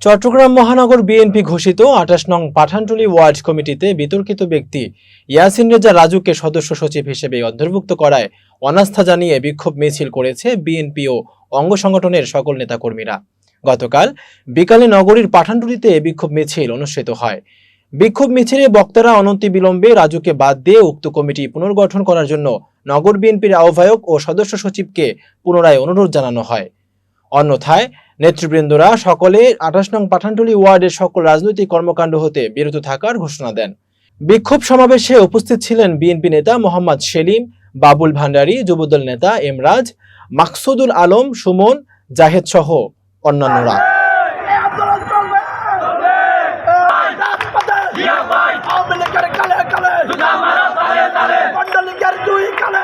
চট্টগ্রাম মহানগর বিএনপি ঘোষিত আঠাশ নং পাঠানটুলি ওয়ার্ড কমিটিতে বিতর্কিত ব্যক্তি ইয়াসিন রেজা রাজুকে সদস্য সচিব হিসেবে অন্তর্ভুক্ত করায় অনাস্থা জানিয়ে বিক্ষোভ মিছিল করেছে বিএনপি ও অঙ্গ সংগঠনের সকল নেতাকর্মীরা। গতকাল বিকালে নগরীর পাঠানটুলিতে বিক্ষোভ মিছিল অনুষ্ঠিত হয়। বিক্ষোভ মিছিলে বক্তারা অনতি বিলম্বে রাজুকে বাদ দিয়ে উক্ত কমিটি পুনর্গঠন করার জন্য নগর বিএনপির আহ্বায়ক ও সদস্য সচিবকে পুনরায় অনুরোধ জানানো হয়। অন্যথায় নেতৃবৃন্দরা সকলে আঠাশ নং পাঠানটুলি ওয়ার্ডের সকল রাজনৈতিক কর্মকাণ্ড হতে বিরত থাকার ঘোষণা দেন। বিক্ষোভ সমাবেশে উপস্থিত ছিলেন বিএনপি নেতা মোহাম্মদ সেলিম বাবুল ভান্ডারী যুবদল নেতা এমরাজ মাকসুদুল আলম সুমন জাহেদ সহ অন্যান্যরা। কালে